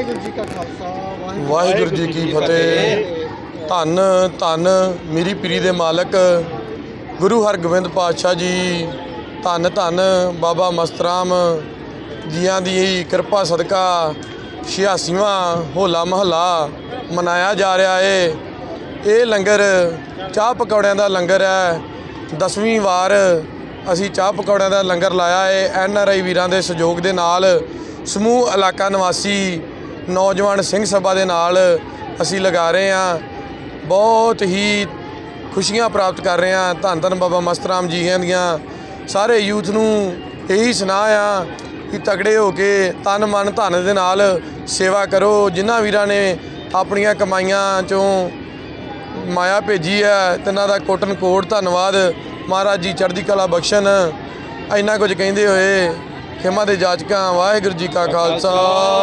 ਵਾਹਿਗੁਰੂ ਜੀ ਕਾ ਖਾਲਸਾ ਵਾਹਿਗੁਰੂ ਜੀ ਕੀ ਫਤਿਹ। ਧੰਨ ਧੰਨ ਮੇਰੀ ਪੀਰੀ ਦੇ ਮਾਲਕ ਗੁਰੂ ਹਰਗੋਬਿੰਦ ਪਾਤਸ਼ਾਹ ਜੀ। ਧੰਨ ਧੰਨ ਬਾਬਾ ਮਸਤਰਾਮ ਜੀਆਂ ਦੀ ਕਿਰਪਾ ਸਦਕਾ 86ਵਾਂ ਹੋਲਾ ਮਹੱਲਾ ਮਨਾਇਆ ਜਾ ਰਿਹਾ ਏ। ਇਹ ਲੰਗਰ ਚਾਹ ਪਕੌੜਿਆਂ ਦਾ ਲੰਗਰ ਹੈ। ਦਸਵੀਂ ਵਾਰ ਅਸੀਂ ਚਾਹ ਪਕੌੜਿਆਂ ਦਾ ਲੰਗਰ ਲਾਇਆ ਏ। ਐਨ ਆਰ ਆਈ ਵੀਰਾਂ ਦੇ ਸਹਿਯੋਗ ਦੇ ਨਾਲ ਸਮੂਹ ਇਲਾਕਾ ਨਿਵਾਸੀ ਨੌਜਵਾਨ ਸਿੰਘ ਸਭਾ ਦੇ ਨਾਲ ਅਸੀਂ ਲਗਾ ਰਹੇ ਹਾਂ। ਬਹੁਤ ਹੀ ਖੁਸ਼ੀਆਂ ਪ੍ਰਾਪਤ ਕਰ ਰਹੇ ਹਾਂ। ਧੰਨ ਧੰਨ ਬਾਬਾ ਮਸਤਰਾਮ ਜੀ ਦੀਆਂ। ਸਾਰੇ ਯੂਥ ਨੂੰ ਇਹੀ ਸੁਨਾਹ ਆ ਕਿ ਤਗੜੇ ਹੋ ਕੇ ਤਨ ਮਨ ਧਨ ਦੇ ਨਾਲ ਸੇਵਾ ਕਰੋ। ਜਿਨ੍ਹਾਂ ਵੀਰਾਂ ਨੇ ਆਪਣੀਆਂ ਕਮਾਈਆਂ ਚੋਂ ਮਾਇਆ ਭੇਜੀ ਹੈ, ਤਿੰਨਾਂ ਦਾ ਕੋਟਨ ਕੋਟ ਧੰਨਵਾਦ। ਮਹਾਰਾਜ ਜੀ ਚੜ੍ਹਦੀ ਕਲਾ ਬਖਸ਼ਣ। ਇੰਨਾ ਕੁਝ ਕਹਿੰਦੇ ਹੋਏ ਖਿਮਾ ਦੇ ਜਾਚਕਾਂ ਵਾਹਿਗੁਰੂ ਜੀ ਕਾ ਖਾਲਸਾ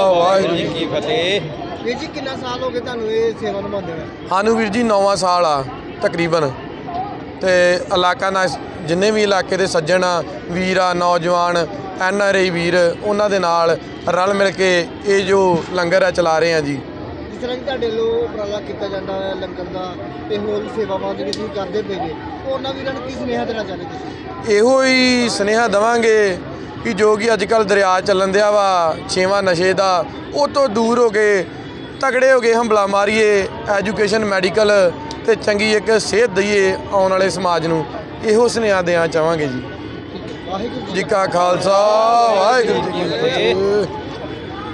ਵਾਹਿਗੁਰੂ ਜੀ ਕੀ ਵੀਰ ਜੀ ਕਿੰਨਾ ਸਾਲ ਹੋ ਗਏ ਤੁਹਾਨੂੰ ਇਹ ਸੇਵਾ ਨਿਭਾਉਂਦੇ ਹੋਏ? ਸਾਨੂੰ ਵੀਰ ਜੀ ਨੌਵਾਂ ਸਾਲ ਆ ਤਕਰੀਬਨ। ਤੇ ਇਲਾਕਾ ਨਾਲ ਜਿੰਨੇ ਵੀ ਇਲਾਕੇ ਦੇ ਸੱਜਣ ਆ ਵੀਰ ਆ ਨੌਜਵਾਨ ਐਨ ਆਰ ਆਈ ਵੀਰ ਉਹਨਾਂ ਦੇ ਨਾਲ ਰਲ ਮਿਲ ਕੇ ਇਹ ਜੋ ਲੰਗਰ ਆ ਚਲਾ ਰਹੇ ਆ ਜੀ। ਜਿਸ ਤਰ੍ਹਾਂ ਕਿ ਤੁਹਾਡੇ ਲੋ ਉਪਰਾਲਾ ਕੀਤਾ ਜਾਂਦਾ ਹੈ ਲੰਗਰ ਦਾ ਤੇ ਹੋਰ ਸੇਵਾਵਾਂ ਜਿਹੜੀ ਤੁਸੀਂ ਕਰਦੇ ਪਏ ਜੇ ਉਹਨਾਂ ਵੀਰਾਂ ਨੂੰ ਕੀ ਸੁਨੇਹਾ ਦੇਣਾ ਚਾਹੁੰਦੇ ਤੁਸੀਂ? ਇਹੋ ਹੀ ਸੁਨੇਹਾ ਦਵਾਂਗੇ ਕਿ ਜੋ ਕਿ ਅੱਜ ਕੱਲ ਦਰਿਆ ਚੱਲਣ ਦਿਆ ਵਾ ਛੇਵਾਂ ਨਸ਼ੇ ਦਾ ਉਹ ਤੋਂ ਦੂਰ ਹੋ ਕੇ ਤਗੜੇ ਹੋ ਕੇ ਹੰਬਲਾ ਮਾਰੀਏ ਐਜੂਕੇਸ਼ਨ ਮੈਡੀਕਲ ਤੇ ਚੰਗੀ ਇੱਕ ਸਿਹਤ ਦਈਏ ਆਉਣ ਵਾਲੇ ਸਮਾਜ ਨੂੰ। ਇਹੋ ਸੁਨੇਹਾ ਦੇਣਾ ਚਾਹਾਂਗੇ ਜੀ। ਵਾਹਿਗੁਰੂ ਜੀ ਕਾ ਖਾਲਸਾ ਵਾਹਿਗੁਰੂ ਜੀ ਕੀ ਫਤਿਹ।